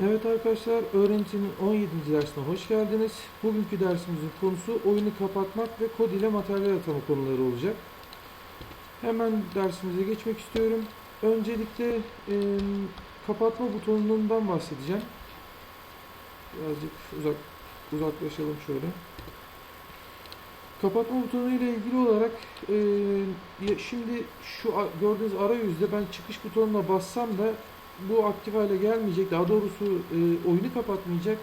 Evet arkadaşlar, öğrencinin 17. dersine hoş geldiniz. Bugünkü dersimizin konusu oyunu kapatmak ve kod ile materyal atama konuları olacak. Hemen dersimize geçmek istiyorum. Öncelikle e, kapatma butonundan bahsedeceğim. Birazcık uzak uzaklaşalım şöyle. Kapatma butonu ile ilgili olarak e, şimdi şu gördüğünüz arayüzde ben çıkış butonuna bassam da bu aktif hale gelmeyecek. Daha doğrusu e, oyunu kapatmayacak.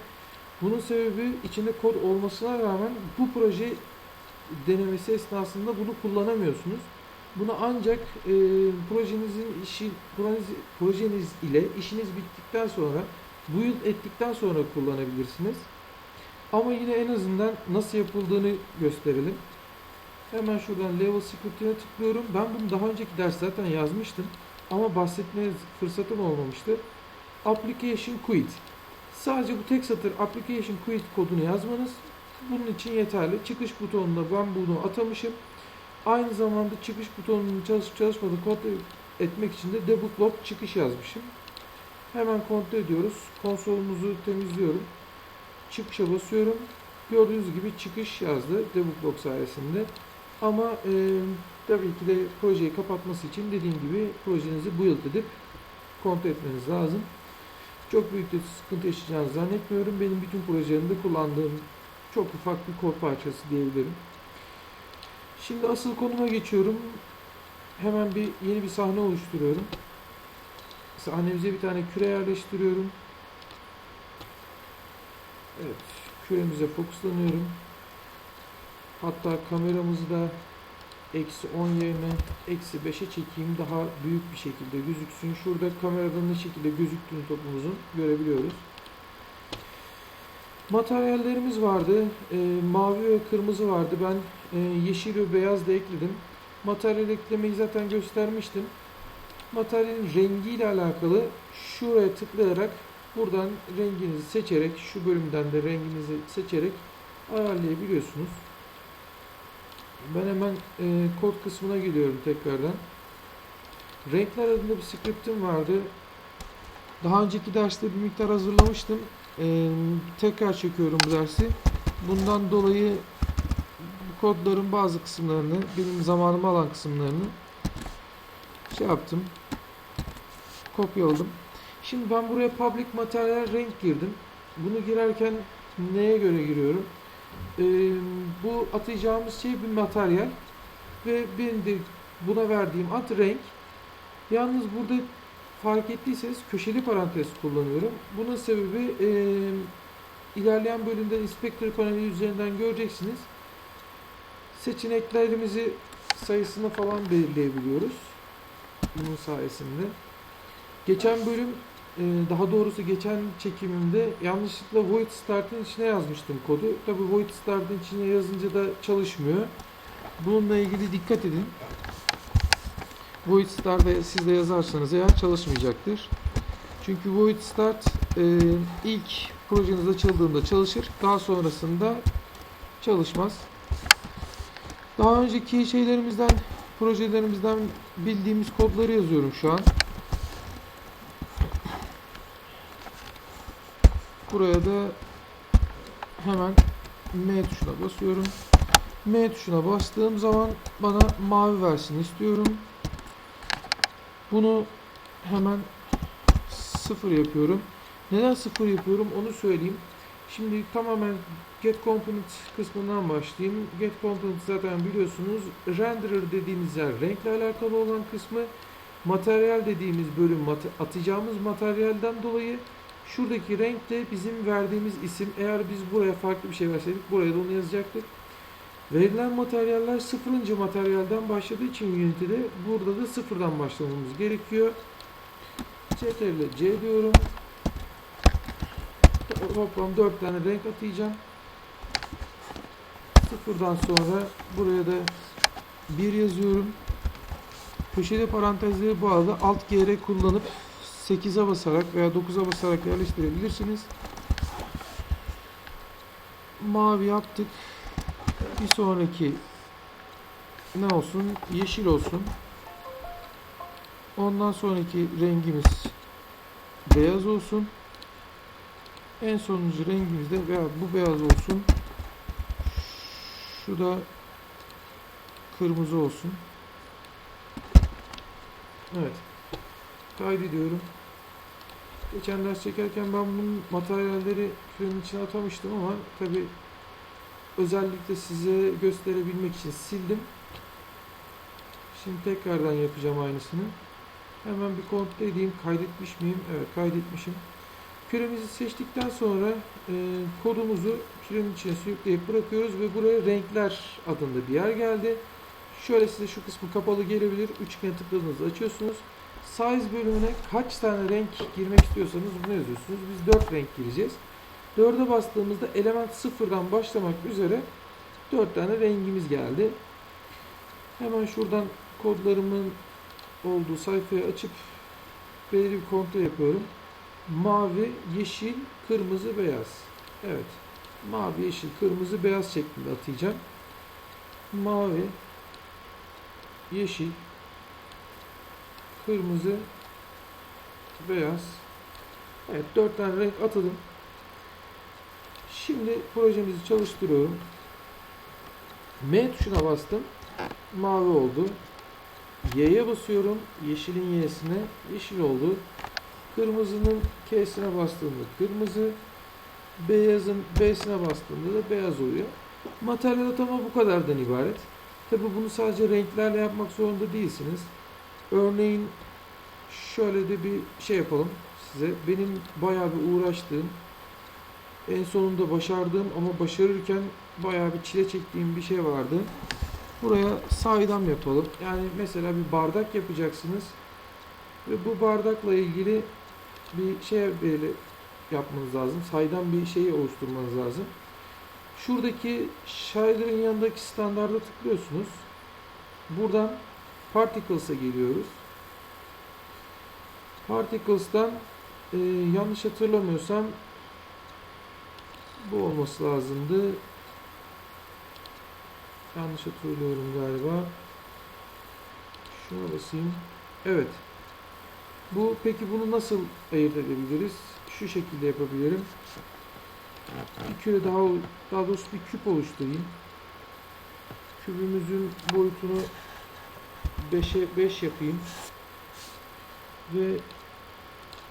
Bunun sebebi içinde kod olmasına rağmen bu proje denemesi esnasında bunu kullanamıyorsunuz. Bunu ancak e, projenizin işi projeniz, projeniz ile işiniz bittikten sonra bu yıl ettikten sonra kullanabilirsiniz. Ama yine en azından nasıl yapıldığını gösterelim. Hemen şuradan level script'ine tıklıyorum. Ben bunu daha önceki ders zaten yazmıştım. Ama bahsetmeye fırsatım olmamıştı. Application quit. Sadece bu tek satır application quit kodunu yazmanız bunun için yeterli. Çıkış butonuna ben bunu atamışım. Aynı zamanda çıkış butonunun çalışıp çalışmadığını kontrol etmek için de debug log çıkış yazmışım. Hemen kontrol ediyoruz. Konsolumuzu temizliyorum. Çıkışa basıyorum. Gördüğünüz gibi çıkış yazdı debug log sayesinde. Ama e, tabii ki de projeyi kapatması için dediğim gibi projenizi build edip kontrol etmeniz lazım. Çok büyük de sıkıntı yaşayacağınızı zannetmiyorum. Benim bütün projelerimde kullandığım çok ufak bir kod parçası diyebilirim. Şimdi asıl konuma geçiyorum. Hemen bir yeni bir sahne oluşturuyorum. Sahnemize bir tane küre yerleştiriyorum. Evet, küremize fokuslanıyorum. Hatta kameramızı da eksi 10 yerine eksi 5'e çekeyim daha büyük bir şekilde gözüksün. Şurada kameradan ne şekilde gözüktüğünü topumuzun görebiliyoruz. Materyallerimiz vardı. Ee, mavi ve kırmızı vardı. Ben e, yeşil ve beyaz da ekledim. Materyal eklemeyi zaten göstermiştim. Materyalin rengiyle alakalı şuraya tıklayarak buradan renginizi seçerek şu bölümden de renginizi seçerek ayarlayabiliyorsunuz. Ben hemen e, kod kısmına geliyorum tekrardan. Renkler adında bir script'im vardı. Daha önceki derste bir miktar hazırlamıştım. E, tekrar çekiyorum bu dersi. Bundan dolayı kodların bazı kısımlarını, benim zamanımı alan kısımlarını şey yaptım. Kopyaladım. Şimdi ben buraya public materyal renk girdim. Bunu girerken neye göre giriyorum? Ee, bu atacağımız şey bir materyal ve benim de buna verdiğim ad renk. Yalnız burada fark ettiyseniz köşeli parantez kullanıyorum. Bunun sebebi e, ilerleyen bölümde inspektör paneli üzerinden göreceksiniz. Seçeneklerimizi sayısını falan belirleyebiliyoruz. Bunun sayesinde. Geçen bölüm daha doğrusu geçen çekimimde yanlışlıkla void start'ın içine yazmıştım kodu. Tabi void start'ın içine yazınca da çalışmıyor. Bununla ilgili dikkat edin. Void start'ı siz de yazarsanız eğer çalışmayacaktır. Çünkü void start e, ilk projeniz açıldığında çalışır. Daha sonrasında çalışmaz. Daha önceki şeylerimizden, projelerimizden bildiğimiz kodları yazıyorum şu an. Buraya da hemen M tuşuna basıyorum. M tuşuna bastığım zaman bana mavi versin istiyorum. Bunu hemen sıfır yapıyorum. Neden sıfır yapıyorum onu söyleyeyim. Şimdi tamamen Get Component kısmından başlayayım. Get Component zaten biliyorsunuz renderer dediğimiz yer renkle alakalı olan kısmı. Materyal dediğimiz bölüm atacağımız materyalden dolayı Şuradaki renk de bizim verdiğimiz isim. Eğer biz buraya farklı bir şey verseydik buraya da onu yazacaktık. Verilen materyaller sıfırıncı materyalden başladığı için Unity'de burada da sıfırdan başlamamız gerekiyor. CTRL C diyorum. Toplam 4 tane renk atayacağım. Sıfırdan sonra buraya da 1 yazıyorum. Köşeli parantezleri bağlı alt GR kullanıp 8'e basarak veya 9'a basarak yerleştirebilirsiniz. Mavi yaptık. Bir sonraki ne olsun? Yeşil olsun. Ondan sonraki rengimiz beyaz olsun. En sonuncu rengimiz de veya bu beyaz olsun. Şu da kırmızı olsun. Evet. Kaydediyorum. Geçen ders çekerken ben bunun materyalleri kürenin içine atamıştım ama tabi özellikle size gösterebilmek için sildim. Şimdi tekrardan yapacağım aynısını. Hemen bir kontrol edeyim. Kaydetmiş miyim? Evet kaydetmişim. Küremizi seçtikten sonra e, kodumuzu kürenin içine sürükleyip bırakıyoruz ve buraya renkler adında bir yer geldi. Şöyle size şu kısmı kapalı gelebilir. Üçgene tıkladığınızda açıyorsunuz. Size bölümüne kaç tane renk girmek istiyorsanız bunu yazıyorsunuz. Biz 4 renk gireceğiz. 4'e bastığımızda element sıfırdan başlamak üzere 4 tane rengimiz geldi. Hemen şuradan kodlarımın olduğu sayfayı açıp belirli bir kontrol yapıyorum. Mavi, yeşil, kırmızı, beyaz. Evet. Mavi, yeşil, kırmızı, beyaz şeklinde atayacağım. Mavi, yeşil, kırmızı, beyaz. Evet, dört tane renk atadım. Şimdi projemizi çalıştırıyorum. M tuşuna bastım. Mavi oldu. Y'ye basıyorum. Yeşilin Y'sine yeşil oldu. Kırmızının K'sine bastığımda kırmızı. Beyazın B'sine bastığımda da beyaz oluyor. Materyal atama bu kadardan ibaret. Tabi bunu sadece renklerle yapmak zorunda değilsiniz. Örneğin şöyle de bir şey yapalım size. Benim bayağı bir uğraştığım, en sonunda başardığım ama başarırken bayağı bir çile çektiğim bir şey vardı. Buraya saydam yapalım. Yani mesela bir bardak yapacaksınız ve bu bardakla ilgili bir şey böyle yapmanız lazım. Saydam bir şeyi oluşturmanız lazım. Şuradaki shader'ın yanındaki standarda tıklıyorsunuz. Buradan Particles'a geliyoruz. Particles'tan e, yanlış hatırlamıyorsam bu olması lazımdı. Yanlış hatırlıyorum galiba. Şuna basayım. Evet. Bu peki bunu nasıl ayırt edebiliriz? Şu şekilde yapabilirim. Bir küre daha daha doğrusu bir küp oluşturayım. Kübümüzün boyutunu 5'e 5 yapayım. Ve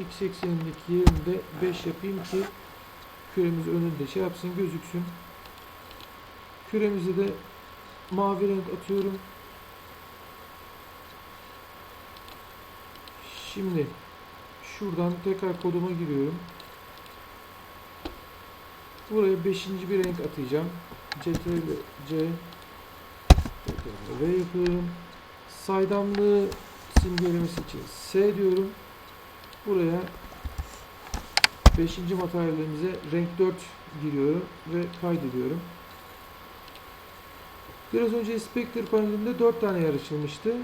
x eksenindeki yerini de 5 yapayım ki küremiz önünde şey yapsın gözüksün. Küremizi de mavi renk atıyorum. Şimdi şuradan tekrar koduma giriyorum. Buraya 5. bir renk atacağım. CTRL C V yapıyorum. Saydamlığı simgelemesi için S diyorum. Buraya 5. materyalimize renk 4 giriyorum ve kaydediyorum. Biraz önce Inspector panelinde 4 tane yer açılmıştı.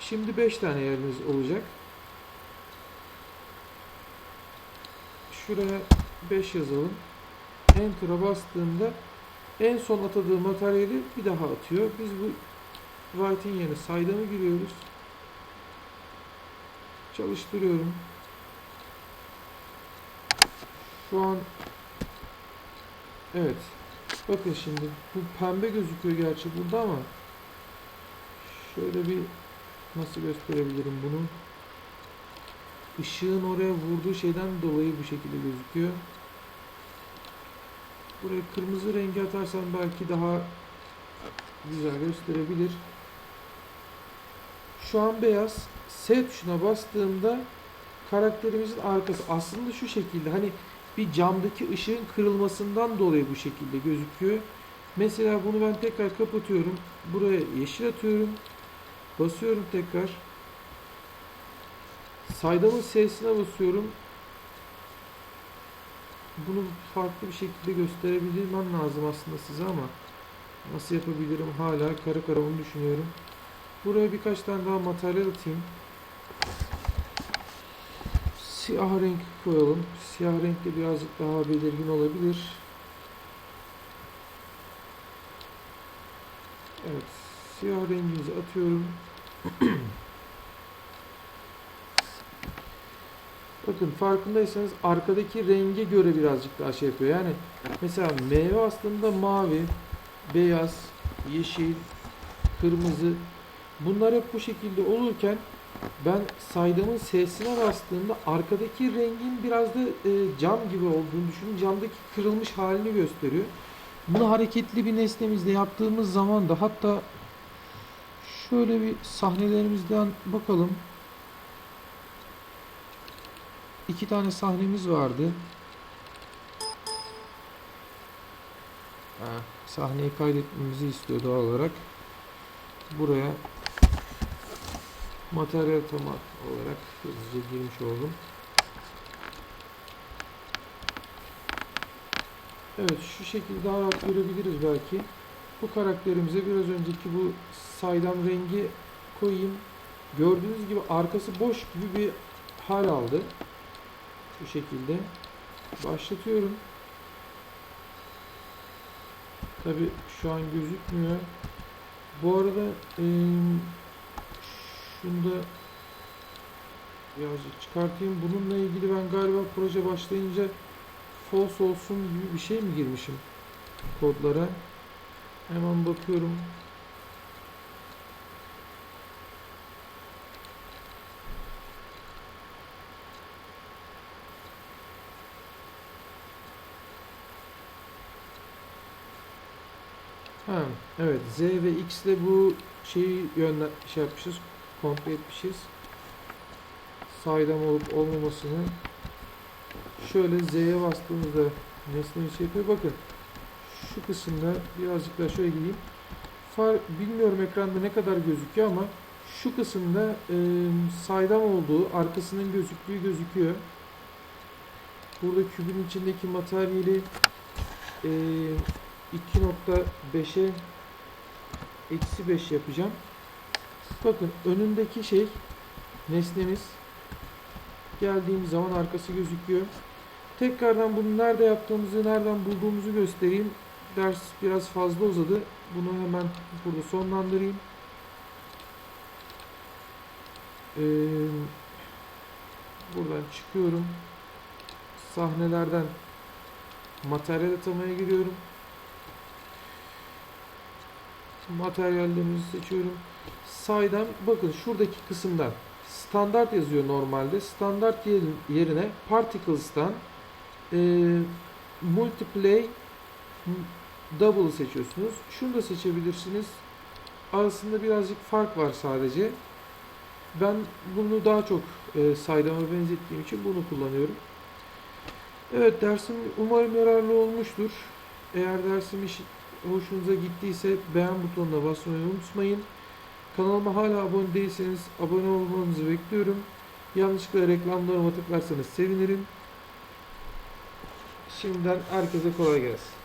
Şimdi 5 tane yerimiz olacak. Şuraya 5 yazalım. Enter'a bastığımda en son atadığı materyali bir daha atıyor. Biz bu write'in yerine saydamı giriyoruz. Çalıştırıyorum. Şu an evet. Bakın şimdi bu pembe gözüküyor gerçi burada ama şöyle bir nasıl gösterebilirim bunu? Işığın oraya vurduğu şeyden dolayı bu şekilde gözüküyor. Buraya kırmızı rengi atarsam belki daha güzel gösterebilir. Şu an beyaz. S tuşuna bastığımda karakterimizin arkası aslında şu şekilde hani bir camdaki ışığın kırılmasından dolayı bu şekilde gözüküyor. Mesela bunu ben tekrar kapatıyorum. Buraya yeşil atıyorum. Basıyorum tekrar. Saydamın S'sine basıyorum. Bunu farklı bir şekilde gösterebilmem lazım aslında size ama nasıl yapabilirim hala kara kara onu düşünüyorum. Buraya birkaç tane daha materyal atayım. Siyah renk koyalım. Siyah renk de birazcık daha belirgin olabilir. Evet. Siyah rengimizi atıyorum. Bakın farkındaysanız arkadaki renge göre birazcık daha şey yapıyor. Yani mesela meyve aslında mavi, beyaz, yeşil, kırmızı. Bunlar hep bu şekilde olurken ben saydamın S'sine bastığımda arkadaki rengin biraz da e, cam gibi olduğunu düşünün. Camdaki kırılmış halini gösteriyor. Bunu hareketli bir nesnemizle yaptığımız zaman da hatta şöyle bir sahnelerimizden bakalım. İki tane sahnemiz vardı. Ha, sahneyi kaydetmemizi istiyor doğal olarak. Buraya materyal tama olarak hızlıca girmiş oldum. Evet şu şekilde daha rahat görebiliriz belki. Bu karakterimize biraz önceki bu saydam rengi koyayım. Gördüğünüz gibi arkası boş gibi bir hal aldı. Bu şekilde. Başlatıyorum. Tabi şu an gözükmüyor. Bu arada eee şunu da birazcık çıkartayım. Bununla ilgili ben galiba proje başlayınca false olsun gibi bir şey mi girmişim kodlara? Hemen bakıyorum. Ha, evet Z ve X ile bu şeyi yönle şey yapmışız, kontrol etmişiz. Saydam olup olmamasını. Şöyle Z'ye bastığımızda nesneyi şey yapıyor. Bakın şu kısımda birazcık daha şöyle gideyim. Far, bilmiyorum ekranda ne kadar gözüküyor ama şu kısımda e, saydam olduğu, arkasının gözüktüğü gözüküyor. Burada kübün içindeki materyali e, 2.5'e eksi 5 yapacağım. Bakın önündeki şey nesnemiz geldiğimiz zaman arkası gözüküyor. Tekrardan bunu nerede yaptığımızı, nereden bulduğumuzu göstereyim. Ders biraz fazla uzadı. Bunu hemen burada sonlandırayım. Ee, buradan çıkıyorum. Sahnelerden materyal atamaya giriyorum. Materyallerimizi seçiyorum. Saydan bakın şuradaki kısımdan standart yazıyor normalde. Standart yerin- yerine particles'tan e, multiply double seçiyorsunuz. Şunu da seçebilirsiniz. Arasında birazcık fark var sadece. Ben bunu daha çok e, saydama benzettiğim için bunu kullanıyorum. Evet dersim umarım yararlı olmuştur. Eğer dersim hoşunuza gittiyse beğen butonuna basmayı unutmayın. Kanalıma hala abone değilseniz abone olmanızı bekliyorum. Yanlışlıkla reklamlarıma tıklarsanız sevinirim. Şimdiden herkese kolay gelsin.